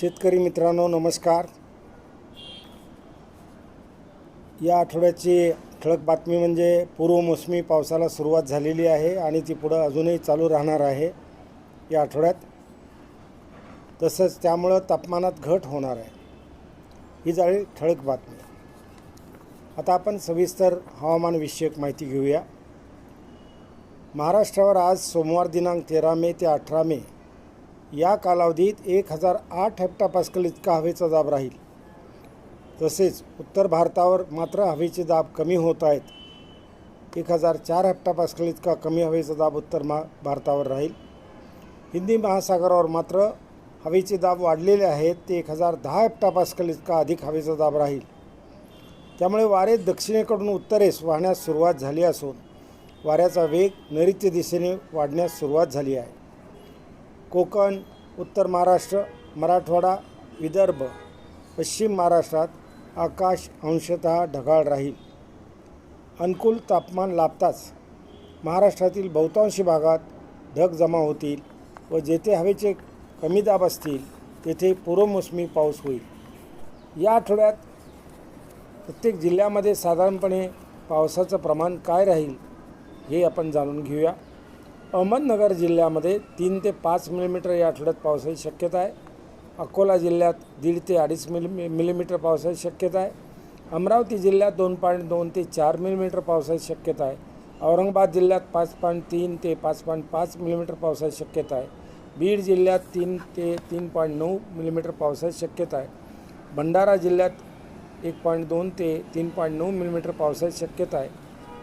शेतकरी मित्रांनो नमस्कार. या आठवड्याची ठळक बातमी म्हणजे पूर्वमोसमी पावसाला सुरुवात झालेली आहे आणि ती पुढं अजूनही चालू राहणार आहे या आठवड्यात. तसंच त्यामुळं तापमानात घट होणार आहे. ही झाली ठळक बातमी. आता आपण सविस्तर हवामानविषयक माहिती घेऊया. महाराष्ट्रावर आज सोमवार दिनांक तेरा मे ते अठरा मे या कालावधीत एक हजार आठ हेक्टापास्कल इतका हवेचा दाब राहील. तसेच उत्तर भारतावर मात्र हवेचे दाब कमी होत आहेत. एक हजार चार हेक्टापास्कल इतका कमी हवेचा दाब उत्तर मा भारतावर राहील. हिंदी महासागरावर मात्र हवेचे दाब वाढलेले आहेत ते एक हजार दहा हेक्टापास्कल इतका अधिक हवेचा दाब राहील. त्यामुळे वारे दक्षिणेकडून उत्तरेस वाहण्यास सुरुवात झाली असून वाऱ्याचा वेग नैऋत्य दिशेने वाढण्यास सुरुवात झाली आहे. कोकण उत्तर महाराष्ट्र मराठवाडा विदर्भ पश्चिम महाराष्ट्रात आकाश अंशतः ढगाळ राहील. अनुकूल तापमान लाभताच महाराष्ट्रातील बहुतांशी भागात ढग जमा होतील व जेथे हवेचे कमी दाब असतील तेथे पूर्वमोसमी पाऊस होईल. या आठवड्यात प्रत्येक जिल्ह्यामध्ये साधारणपणे पावसाचं प्रमाण काय राहील हे आपण जाणून घेऊया. अहमदनगर जिल्ह्यामध्ये तीन ते पाच मिलीमीटर या आठवड्यात पावसाची शक्यता आहे. अकोला जिल्ह्यात दीड ते अडीच मिली मिलीमीटर पावसाची शक्यता आहे. अमरावती जिल्ह्यात दोन पॉईंट दोन ते चार मिलीमीटर पावसाची शक्यता आहे. औरंगाबाद जिल्ह्यात पाच पॉईंट तीन ते पाच पॉईंट पाच मिलीमीटर पावसाची शक्यता आहे. बीड जिल्ह्यात तीन ते तीन पॉईंट नऊ मिलीमीटर पावसाची शक्यता आहे. भंडारा जिल्ह्यात एक पॉईंट दोन ते तीन पॉईंट नऊ मिलीमीटर पावसाची शक्यता आहे.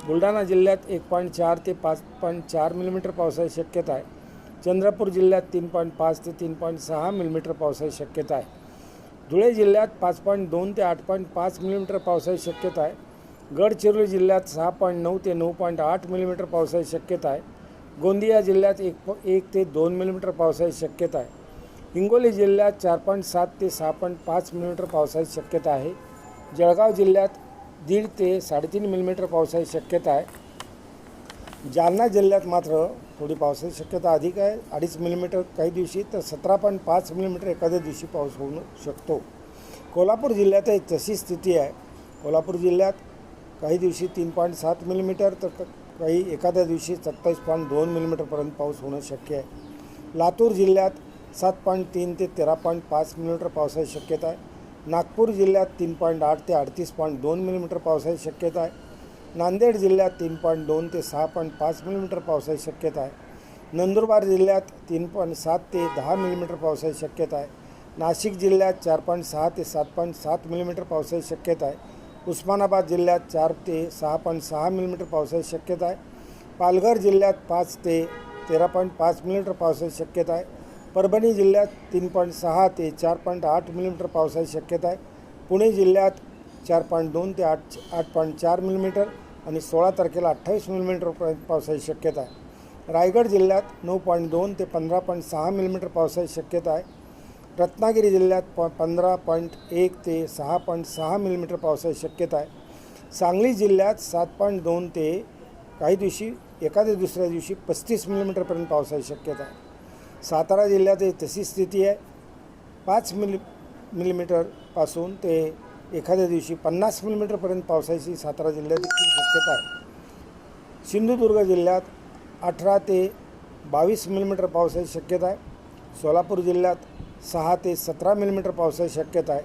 बुलढाणा जिल्ह्यात एक पॉईंट चार ते पाच पॉईंट चार मिलीमीटर पावसाची शक्यता आहे. चंद्रपूर जिल्ह्यात तीन पॉईंट पाच ते तीन पॉईंट सहा मिलीमीटर पावसाची शक्यता आहे. धुळे जिल्ह्यात पाच पॉईंट दोन ते आठ पॉईंट पाच मिलीमीटर पावसाची शक्यता आहे. गडचिरोली जिल्ह्यात सहा पॉईंट नऊ ते नऊ पॉईंट आठ मिलीमीटर पावसाची शक्यता आहे. गोंदिया जिल्ह्यात एक एक ते दोन मिलीमीटर पावसाची शक्यता आहे. हिंगोली जिल्ह्यात चार पॉईंट सात ते सहा पॉईंट पाच मिलीमीटर पावसाची शक्यता आहे. जळगाव जिल्ह्यात दीड ते साडेतीन मिलीमीटर पावसाची शक्यता आहे. जालना जिल्ह्यात मात्र थोडी पावसाची शक्यता अधिक आहे. अडीच मिलीमीटर काही दिवशी तर सतरा पॉईंट पाच मिलीमीटर एखाद्या दिवशी पाऊस होऊ शकतो. कोल्हापूर जिल्ह्यातही तशी स्थिती आहे. कोल्हापूर जिल्ह्यात काही दिवशी तीन पॉईंट सात मिलीमीटर तर काही एखाद्या दिवशी सत्तावीस पॉईंट दोन मिलीमीटरपर्यंत पाऊस होणं शक्य आहे. लातूर जिल्ह्यात सात पॉईंट तीन ते तेरा पॉईंट पाच मिलीमीटर पावसाची शक्यता आहे. नागपूर जिल्ह्यात तीन पॉईंट आठ ते अडतीस पॉईंट दोन मिलीमीटर पावसाची शक्यता आहे. नांदेड जिल्ह्यात तीन पॉईंट दोन ते सहा पॉईंट पाच मिलीमीटर पावसाची शक्यता आहे. नंदुरबार जिल्ह्यात तीन पॉईंट सात ते दहा मिलीमीटर पावसाची शक्यता आहे. नाशिक जिल्ह्यात चार पॉईंट सहा ते सात पॉईंट सात मिलीमीटर पावसाची शक्यता आहे. उस्मानाबाद जिल्ह्यात चार ते सहा पॉईंट सहा मिलीमीटर पावसाची शक्यता आहे. पालघर जिल्ह्यात पाच ते तेरा पॉईंट पाच मिलीमीटर पावसाची शक्यता आहे. परभणी जिल्ह्यात तीन पॉईंट सहा ते चार पॉईंट आठ मिलीमीटर पावसाची शक्यता आहे. पुणे जिल्ह्यात चार पॉईंट दोन ते आठ आठ पॉईंट चार मिलीमीटर आणि सोळा तारखेला अठ्ठावीस मिलीमीटरपर्यंत पावसाची शक्यता आहे. रायगड जिल्ह्यात नऊ पॉईंट दोन ते पंधरा पॉईंट सहा मिलीमीटर पावसाची शक्यता आहे. रत्नागिरी जिल्ह्यात प पंधरा पॉईंट एक ते सहा पॉईंट सहा मिलीमीटर पावसाची शक्यता आहे. सांगली जिल्ह्यात सात पॉईंट दोन ते काही दिवशी एखाद्या दुसऱ्या दिवशी पस्तीस मिलीमीटरपर्यंत पावसाची शक्यता आहे. सातारा जिल्ह्यातही तशी स्थिती आहे. पाच मिली मिलीमीटरपासून ते एखाद्या दिवशी पन्नास मिलीमीटरपर्यंत पावसाची सातारा जिल्ह्यात देखील शक्यता आहे. सिंधुदुर्ग जिल्ह्यात अठरा ते बावीस मिलीमीटर पावसाची शक्यता आहे. सोलापूर जिल्ह्यात सहा ते सतरा मिलीमीटर पावसाची शक्यता आहे.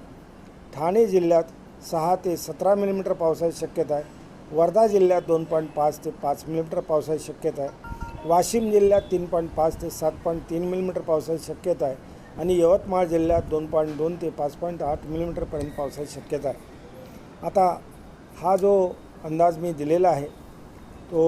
ठाणे जिल्ह्यात सहा ते सतरा मिलीमीटर पावसाची शक्यता आहे. वर्धा जिल्ह्यात दोन पॉईंट पाच ते पाच मिलीमीटर पावसाची शक्यता आहे. वाशिम जिल्ह्यात तीन पॉईंट पाच ते सात पॉईंट तीन मिलीमीटर पावसाची शक्यता आहे आणि यवतमाळ जिल्ह्यात दोन पॉईंट दोन ते पाच पॉईंट आठ मिलीमीटरपर्यंत पावसाची शक्यता आहे. आता हा जो अंदाज मी दिलेला आहे तो